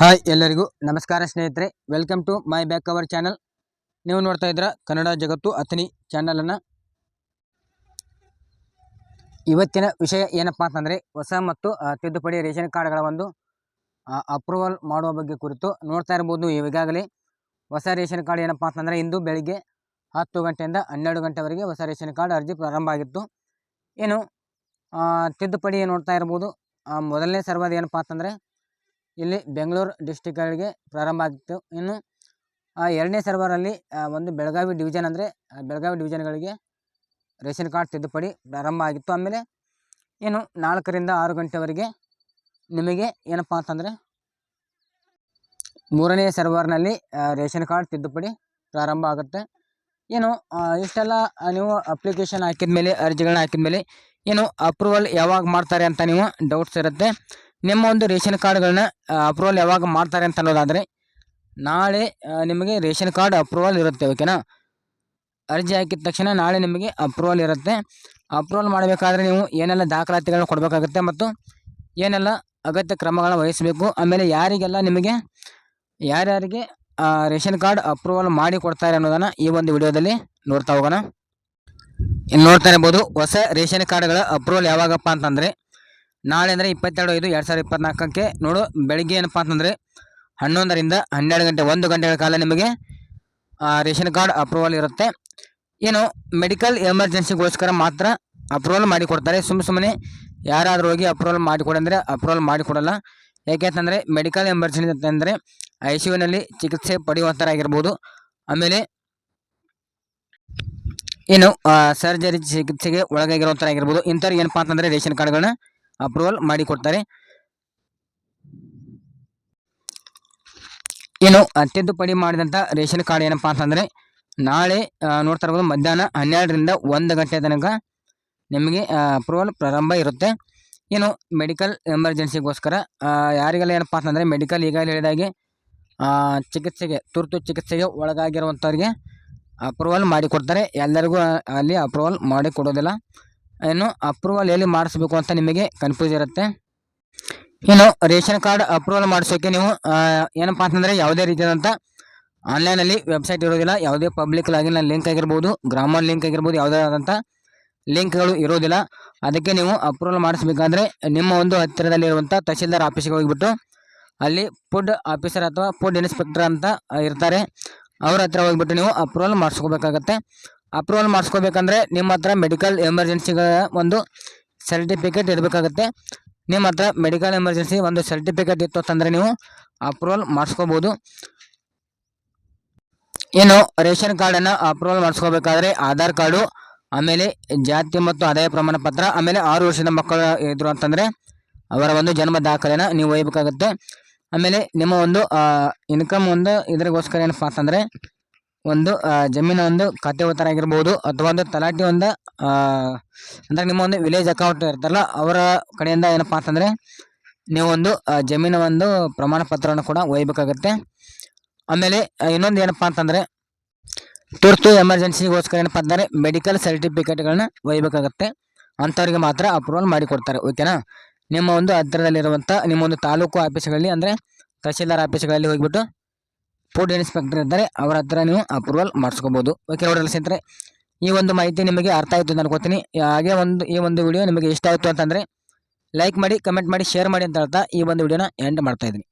Hi ಎಲ್ಲರಿಗೂ ನಮಸ್ಕಾರ ಸ್ನೇಹಿತರೆ welcome to my back cover channel ನೀವು ನೋಡ್ತಾ ಇದ್ದೀರಾ ಕನ್ನಡ ಜಗತ್ತು ಅಥನಿ ಚಾನಲನ್ನು ಇವತ್ತಿನ ವಿಷಯ ಏನಪ್ಪಾ ಅಂತಂದರೆ, ಹೊಸ ಮತ್ತು ತಿದ್ದುಪಡಿ ರೇಷನ್ ಕಾರ್ಡ್ಗಳ ಒಂದು ಅಪ್ರೂವಲ್ ಮಾಡುವ ಬಗ್ಗೆ ಕುರಿತು ನೋಡ್ತಾ ಇರ್ಬೋದು ಈಗಾಗಲೇ. ಹೊಸ ರೇಷನ್ ಕಾರ್ಡ್ ಏನಪ್ಪ ಅಂತಂದರೆ, ಇಂದು ಬೆಳಿಗ್ಗೆ ಹತ್ತು ಗಂಟೆಯಿಂದ ಹನ್ನೆರಡು ಗಂಟೆವರೆಗೆ ಹೊಸ ರೇಷನ್ ಕಾರ್ಡ್ ಅರ್ಜಿ ಪ್ರಾರಂಭ ಆಗಿತ್ತು. ಏನು ತಿದ್ದುಪಡಿ ನೋಡ್ತಾ ಇರ್ಬೋದು. ಮೊದಲನೇ ಸರ್ವದ ಏನಪ್ಪ ಅಂತಂದರೆ ಇಲ್ಲಿ ಬೆಂಗಳೂರು ಡಿಸ್ಟಿಕ್ಗಳಿಗೆ ಪ್ರಾರಂಭ ಆಗಿತ್ತು. ಇನ್ನು ಎರಡನೇ ಸರ್ವರಲ್ಲಿ ಒಂದು ಬೆಳಗಾವಿ ಡಿವಿಷನ್ ಅಂದರೆ ಬೆಳಗಾವಿ ಡಿವಿಷನ್ಗಳಿಗೆ ರೇಷನ್ ಕಾರ್ಡ್ ತಿದ್ದುಪಡಿ ಪ್ರಾರಂಭ ಆಗಿತ್ತು. ಆಮೇಲೆ ಏನು ನಾಲ್ಕರಿಂದ ಆರು ಗಂಟೆವರೆಗೆ ನಿಮಗೆ ಏನಪ್ಪ ಅಂತಂದರೆ, ಮೂರನೇ ಸರ್ವರ್ನಲ್ಲಿ ರೇಷನ್ ಕಾರ್ಡ್ ತಿದ್ದುಪಡಿ ಪ್ರಾರಂಭ ಆಗುತ್ತೆ. ಏನು ಇಷ್ಟೆಲ್ಲ ನೀವು ಅಪ್ಲಿಕೇಶನ್ ಹಾಕಿದ ಮೇಲೆ ಅರ್ಜಿಗಳನ್ನ ಹಾಕಿದ ಮೇಲೆ ಏನು ಅಪ್ರೂವಲ್ ಯಾವಾಗ ಮಾಡ್ತಾರೆ ಅಂತ ನೀವು ಡೌಟ್ಸ್ ಇರುತ್ತೆ. ನಿಮ್ಮ ಒಂದು ರೇಷನ್ ಕಾರ್ಡ್ಗಳನ್ನ ಅಪ್ರೂವಲ್ ಯಾವಾಗ ಮಾಡ್ತಾರೆ ಅಂತ ಅನ್ನೋದಾದರೆ, ನಾಳೆ ನಿಮಗೆ ರೇಷನ್ ಕಾರ್ಡ್ ಅಪ್ರೂವಲ್ ಇರುತ್ತೆ ಓಕೆನಾ ಅರ್ಜಿ ಹಾಕಿದ ತಕ್ಷಣ ನಾಳೆ ನಿಮಗೆ ಅಪ್ರೂವಲ್ ಇರುತ್ತೆ. ಅಪ್ರೂವಲ್ ಮಾಡಬೇಕಾದ್ರೆ ನೀವು ಏನೆಲ್ಲ ದಾಖಲಾತಿಗಳನ್ನ ಕೊಡಬೇಕಾಗುತ್ತೆ ಮತ್ತು ಏನೆಲ್ಲ ಅಗತ್ಯ ಕ್ರಮಗಳನ್ನು ವಹಿಸಬೇಕು. ಆಮೇಲೆ ಯಾರಿಗೆಲ್ಲ ನಿಮಗೆ, ಯಾರ್ಯಾರಿಗೆ ರೇಷನ್ ಕಾರ್ಡ್ ಅಪ್ರೂವಲ್ ಮಾಡಿ ಕೊಡ್ತಾರೆ ಅನ್ನೋದನ್ನು ಈ ಒಂದು ವಿಡಿಯೋದಲ್ಲಿ ನೋಡ್ತಾ ಹೋಗೋಣ. ಇನ್ನು ನೋಡ್ತಾ ಇರ್ಬೋದು, ಹೊಸ ರೇಷನ್ ಕಾರ್ಡ್ಗಳ ಅಪ್ರೂವಲ್ ಯಾವಾಗಪ್ಪ ಅಂತಂದರೆ ನಾಳೆ ಅಂದರೆ ಇಪ್ಪತ್ತೆರಡು ಐದು ಎರಡು ಸಾವಿರದ ಇಪ್ಪತ್ನಾಲ್ಕಕ್ಕೆ. ನೋಡು, ಬೆಳಗ್ಗೆ ಏನಪ್ಪ ಅಂತಂದರೆ ಹನ್ನೊಂದರಿಂದ ಹನ್ನೆರಡು ಗಂಟೆ, ಒಂದು ಗಂಟೆಗಳ ಕಾಲ ನಿಮಗೆ ರೇಷನ್ ಕಾರ್ಡ್ ಅಪ್ರೂವಲ್ ಇರುತ್ತೆ. ಏನು, ಮೆಡಿಕಲ್ ಎಮರ್ಜೆನ್ಸಿಗೋಸ್ಕರ ಮಾತ್ರ ಅಪ್ರೂವಲ್ ಮಾಡಿಕೊಡ್ತಾರೆ. ಸುಮ್ಮ ಸುಮ್ಮನೆ ಯಾರಾದರೂ ಹೋಗಿ ಅಪ್ರೂವಲ್ ಮಾಡಿಕೊಡಂದರೆ ಅಪ್ರೂವಲ್ ಮಾಡಿಕೊಡಲ್ಲ. ಯಾಕೆಂತಂದರೆ ಮೆಡಿಕಲ್ ಎಮರ್ಜೆನ್ಸಿ ಅಂತಂದರೆ ಐ ಸಿ ಯುನಲ್ಲಿ ಚಿಕಿತ್ಸೆ ಪಡೆಯುವಂಥರಾಗಿರ್ಬೋದು ಆಮೇಲೆ ಏನು ಸರ್ಜರಿ ಚಿಕಿತ್ಸೆಗೆ ಒಳಗಾಗಿರುವಂಥರಾಗಿರ್ಬೋದು ಇಂಥವ್ರು ಏನಪ್ಪ ಅಂತಂದರೆ ರೇಷನ್ ಕಾರ್ಡ್ಗಳನ್ನ ಅಪ್ರೂವಲ್ ಮಾಡಿ ಕೊಡ್ತಾರೆ. ಏನು ತಿದ್ದುಪಡಿ ಮಾಡಿದಂಥ ರೇಷನ್ ಕಾರ್ಡ್ ಏನಪ್ಪ ಅಂತಂದರೆ, ನಾಳೆ ನೋಡ್ತಾ ಇರ್ಬೋದು ಮಧ್ಯಾಹ್ನ ಹನ್ನೆರಡರಿಂದ ಒಂದು ಗಂಟೆ ತನಕ ನಿಮಗೆ ಅಪ್ರೂವಲ್ ಪ್ರಾರಂಭ ಇರುತ್ತೆ. ಏನು ಮೆಡಿಕಲ್ ಎಮರ್ಜೆನ್ಸಿಗೋಸ್ಕರ ಯಾರಿಗೆಲ್ಲ ಏನಪ್ಪ ಅಂತಂದರೆ ಮೆಡಿಕಲ್ ಈಗಾಗಲೇ ಹೇಳಿದಾಗೆ ಚಿಕಿತ್ಸೆಗೆ, ತುರ್ತು ಚಿಕಿತ್ಸೆಗೆ ಒಳಗಾಗಿರುವಂಥವ್ರಿಗೆ ಅಪ್ರೂವಲ್ ಮಾಡಿಕೊಡ್ತಾರೆ ಎಲ್ಲರಿಗೂ ಅಲ್ಲಿ ಅಪ್ರೂವಲ್ ಮಾಡಿ ಇನ್ನು ಅಪ್ರೂವಲ್ ಎಲ್ಲಿ ಮಾಡಿಸ್ಬೇಕು ಅಂತ ನಿಮಗೆ ಕನ್ಫ್ಯೂಸ್ ಇರುತ್ತೆ. ಇನ್ನು ರೇಷನ್ ಕಾರ್ಡ್ ಅಪ್ರೂವಲ್ ಮಾಡಿಸೋಕೆ ನೀವು ಏನಪ್ಪಾ ಏನಪ್ಪ ಅಂತಂದರೆ ಯಾವುದೇ ರೀತಿಯಾದಂಥ ಆನ್ಲೈನಲ್ಲಿ ವೆಬ್ಸೈಟ್ ಇರೋದಿಲ್ಲ, ಯಾವುದೇ ಪಬ್ಲಿಕ್ ಲಾಗಿನ್ ಲಿಂಕ್ ಆಗಿರ್ಬೋದು ಗ್ರಾಮರ್ ಲಿಂಕ್ ಆಗಿರ್ಬೋದು, ಯಾವುದೇ ಆದಂಥ ಲಿಂಕ್ಗಳು ಇರೋದಿಲ್ಲ. ಅದಕ್ಕೆ ನೀವು ಅಪ್ರೂವಲ್ ಮಾಡಿಸ್ಬೇಕಾದ್ರೆ ನಿಮ್ಮ ಒಂದು ಹತ್ತಿರದಲ್ಲಿರುವಂಥ ತಹಶೀಲ್ದಾರ್ ಆಫೀಸಿಗೆ ಹೋಗಿಬಿಟ್ಟು ಅಲ್ಲಿ ಫುಡ್ ಆಫೀಸರ್ ಅಥವಾ ಫುಡ್ ಇನ್ಸ್ಪೆಕ್ಟರ್ ಅಂತ ಇರ್ತಾರೆ. ಅವ್ರ ಹತ್ರ ಹೋಗಿಬಿಟ್ಟು ನೀವು ಅಪ್ರೂವಲ್ ಮಾಡಿಸ್ಕೋಬೇಕಾಗತ್ತೆ. ಅಪ್ರೂವಲ್ ಮಾಡಿಸ್ಕೋಬೇಕಂದ್ರೆ ನಿಮ್ಮ ಹತ್ರ ಮೆಡಿಕಲ್ ಎಮರ್ಜೆನ್ಸಿಗಳ ಒಂದು ಸರ್ಟಿಫಿಕೇಟ್ ಇರಬೇಕಾಗತ್ತೆ. ನಿಮ್ಮ ಹತ್ರ ಮೆಡಿಕಲ್ ಎಮರ್ಜೆನ್ಸಿ ಒಂದು ಸರ್ಟಿಫಿಕೇಟ್ ಇತ್ತು ಅಂತಂದರೆ ನೀವು ಅಪ್ರೂವಲ್ ಮಾಡಿಸ್ಕೋಬೋದು. ಏನು ರೇಷನ್ ಕಾರ್ಡನ್ನು ಅಪ್ರೂವಲ್ ಮಾಡಿಸ್ಕೋಬೇಕಾದ್ರೆ ಆಧಾರ್ ಕಾರ್ಡು, ಆಮೇಲೆ ಜಾತಿ ಮತ್ತು ಆದಾಯ ಪ್ರಮಾಣ ಪತ್ರ, ಆಮೇಲೆ ಆರು ವರ್ಷದ ಮಕ್ಕಳು ಇದ್ರು ಅಂತಂದರೆ ಅವರ ಒಂದು ಜನ್ಮ ದಾಖಲೆಯನ್ನು ನೀವು ಒಯ್ಯಬೇಕಾಗುತ್ತೆ. ಆಮೇಲೆ ನಿಮ್ಮ ಒಂದು ಇನ್ಕಮ್ ಒಂದು ಇದ್ರಿಗೋಸ್ಕರ ಏನಪ್ಪ ಅಂತಂದರೆ ಒಂದು ಜಮೀನ ಜಮೀನು ಒಂದು ಖಾತೆ ಉತ್ತರ ಆಗಿರ್ಬೋದು ಅಥವಾ ಒಂದು ತಲಾಟಿ ಒಂದು ಅಂದರೆ ನಿಮ್ಮ ಒಂದು ವಿಲೇಜ್ ಅಕೌಂಟ್ ಇರ್ತಾರಲ್ಲ ಅವರ ಕಡೆಯಿಂದ ಏನಪ್ಪ ಅಂತಂದರೆ ನೀವು ಒಂದು ಆ, ಒಂದು ಪ್ರಮಾಣ ಪತ್ರವನ್ನು ಕೂಡ ಒಯ್ಯಬೇಕಾಗತ್ತೆ. ಆಮೇಲೆ ಇನ್ನೊಂದು ಏನಪ್ಪ ಅಂತಂದರೆ ತುರ್ತು ಎಮರ್ಜೆನ್ಸಿಗೋಸ್ಕರ ಏನಪ್ಪ ಅಂತಂದರೆ ಮೆಡಿಕಲ್ ಸರ್ಟಿಫಿಕೇಟ್ಗಳನ್ನ ಒಯ್ಯಬೇಕಾಗತ್ತೆ. ಅಂಥವ್ರಿಗೆ ಮಾತ್ರ ಅಪ್ರೂವಲ್ ಮಾಡಿಕೊಡ್ತಾರೆ ಓಕೆನಾ ನಿಮ್ಮ ಒಂದು ಹತ್ತಿರದಲ್ಲಿರುವಂಥ ನಿಮ್ಮ ಒಂದು ತಾಲೂಕು ಆಫೀಸ್ಗಳಲ್ಲಿ ಅಂದರೆ ತಹಶೀಲ್ದಾರ್ ಆಫೀಸ್ಗಳಲ್ಲಿ ಹೋಗಿಬಿಟ್ಟು ಫುಡ್ ಇನ್ಸ್ಪೆಕ್ಟರ್ ಇದ್ದಾರೆ, ಅವರ ಹತ್ರ ನೀವು ಅಪ್ರೂವಲ್ ಮಾಡಿಸ್ಕೋಬೋದು. ಓಕೆ ನೋಡಲ್ಲ ಸ್ನೇಹಿತರೆ, ಈ ಒಂದು ಮಾಹಿತಿ ನಿಮಗೆ ಅರ್ಥ ಆಯಿತು ಅಂತ ಅನ್ಕೋತೀನಿ. ಹಾಗೆ ಒಂದು, ಈ ಒಂದು ವಿಡಿಯೋ ನಿಮಗೆ ಇಷ್ಟ ಆಯಿತು ಅಂತಂದರೆ ಲೈಕ್ ಮಾಡಿ ಕಮೆಂಟ್ ಮಾಡಿ ಶೇರ್ ಮಾಡಿ ಅಂತ ಹೇಳ್ತಾ ಈ ಒಂದು ವಿಡಿಯೋನ ಎಂಡ್ ಮಾಡ್ತಾ ಇದ್ದೀನಿ.